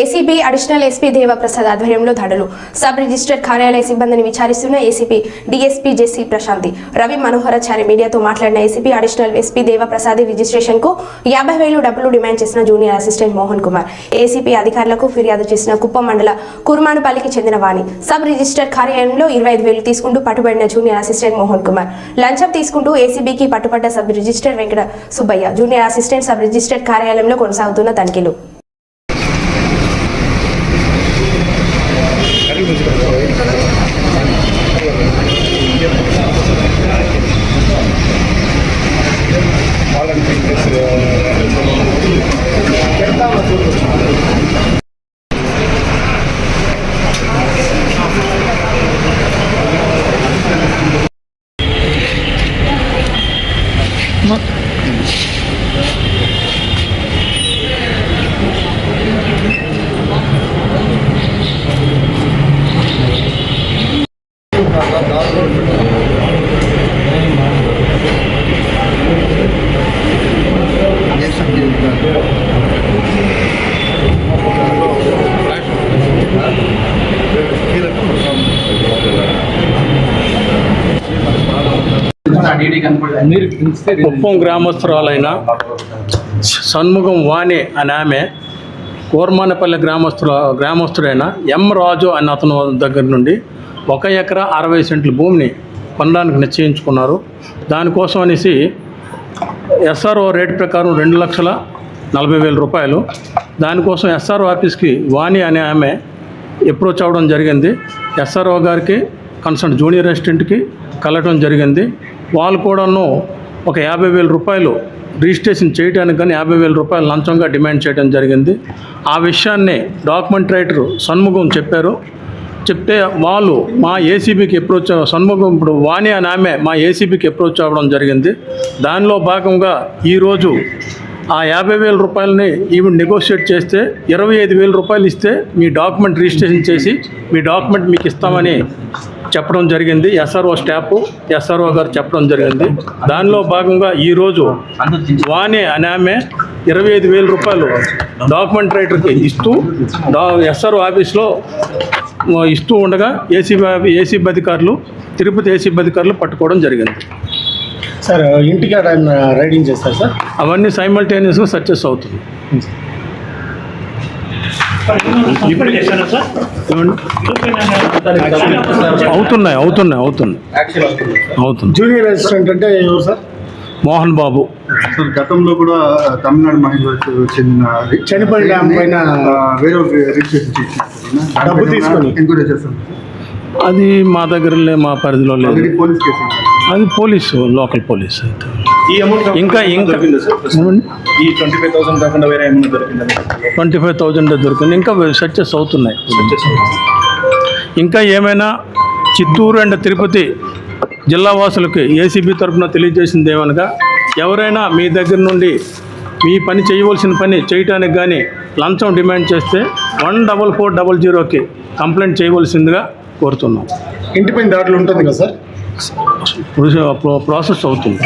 ACB additional SP Devaprasad ఆధ్వర్యంలో దాడులు. Sub register కార్యాలయ సిబ్బందిని విచారిస్తున్న ACP DSP JC Prashanthi. Ravi Manoharachari మీడియాతో మాట్లాడిన ఏసీపీ అడిషనల్ ఎస్పీ దేవప్రసాద్ రిజిస్ట్రేషన్కు యాభై వేలు డబ్బులు డిమాండ్ చేసిన junior assistant Mohan Kumar. ACP అధికారులకు ఫిర్యాదు చేసిన కుప్పం మండల కుర్మానుపల్లికి చెందిన వాణి. సబ్ రిజిస్టర్ కార్యాలయంలో ఇరవై ఐదు వేలు తీసుకుంటూ పట్టుబడిన జూనియర్ అసిస్టెంట్ మోహన్ కుమార్. లంచం తీసుకుంటూ ఏసీబీకి పట్టుబడ్డ sub register Venkata Subbaiah. Junior assistant sub register కార్యాలయంలో కొనసాగుతున్న తనిఖీలు. Thank you. కుప్పం గ్రామస్తురాలైన షణ్ముఖం వాణి అనే ఆమె కోర్మానపల్లి గ్రామస్తుల గ్రామస్తుడైన ఎం రాజు అన్న అతను దగ్గర నుండి ఒక ఎకరా అరవై సెంట్ల భూమిని కొనడానికి నిశ్చయించుకున్నారు. దానికోసం అనేసి ఎస్ఆర్ఓ రేట్ ప్రకారం రెండు లక్షల నలభై వేల రూపాయలు. దానికోసం ఎస్ఆర్ఓ ఆఫీస్కి వాణి అనే ఆమె అప్రోచ్ అవ్వడం జరిగింది. ఎస్ఆర్ఓ గారికి కన్సర్న్ జూనియర్ అసిస్టెంట్కి కలవడం జరిగింది. వాళ్ళు కూడాను ఒక యాభై వేల రూపాయలు రిజిస్ట్రేషన్ చేయడానికి కానీ యాభై వేల రూపాయలు లంచంగా డిమాండ్ చేయడం జరిగింది. ఆ విషయాన్ని డాక్యుమెంట్ రైటర్ షణ్ముఖం చెప్పారు. చెప్తే వాళ్ళు మా ఏసీబీకి అప్రోచ్ షణ్ముఖం ఇప్పుడు వాణి అని ఆమె మా ఏసీబీకి అప్రోచ్ అవ్వడం జరిగింది. దానిలో భాగంగా ఈరోజు ఆ యాభై వేల రూపాయలని ఈవిడ నెగోషియేట్ చేస్తే ఇరవై ఐదు వేల రూపాయలు ఇస్తే మీ డాక్యుమెంట్ రిజిస్ట్రేషన్ చేసి మీ డాక్యుమెంట్ మీకు ఇస్తామని చెప్పడం జరిగింది. ఎస్ఆర్ఓ స్టాఫ్ ఎస్ఆర్ఓ గారు చెప్పడం జరిగింది. దానిలో భాగంగా ఈరోజు వాణి అనే ఆమె ఇరవై ఐదు వేల రూపాయలు డాక్యుమెంట్ రైటర్కి ఇస్తూ డా ఎస్ఆర్ఓ ఆఫీస్లో ఇస్తూ ఉండగా ఏసీబీ ఏసీబీ అధికారులు తిరుపతి ఏసీబీ అధికారులు పట్టుకోవడం జరిగింది. సార్ ఇంటికి రైడింగ్ చేస్తారు సార్? అవన్నీ సైమల్టేనియస్గా సక్సెస్ అవుతుంది ఇప్పుడు చేశారా సార్ ఏమండి? అవుతున్నాయి అవుతున్నాయి అవుతున్నాయి. అవుతుంది జూనియర్ అసిస్టెంట్ అంటే ఎవరు సార్? మోహన్ బాబు. సార్ గతంలో కూడా తమిళనాడు మహిళలకు చెందిన. చనిపోయిన డ్యామ్ పైన ఆ, వేరే ఒక రిజిస్ట్రేషన్ చేసి డబ్బు తీసుకొని. ఎంక్వైరీ చేస్తాం అది మా దగ్గర మా పరిధిలో లేదు. అది పోలీసు లోకల్ పోలీస్ అయితే. ఇంకా ట్వంటీ ఫైవ్ థౌజండ్ దొరికింది ఇంకా సక్సెస్ అవుతున్నాయి ఇంకా ఏమైనా చిత్తూరు అండ్ తిరుపతి జిల్లా వాసులకి ఏసీబీ తరఫున తెలియజేసింది ఏమనగా ఎవరైనా మీ దగ్గర నుండి మీ పని చేయవలసిన పని చేయటానికి కానీ లంచం డిమాండ్ చేస్తే వన్ డబల్ ఫోర్ డబల్ జీరోకి కంప్లైంట్ చేయవలసిందిగా కోరుతున్నాం ఇంటి పైన దాడులు ఉంటుంది కదా సార్ ప్రాసెస్ అవుతుంది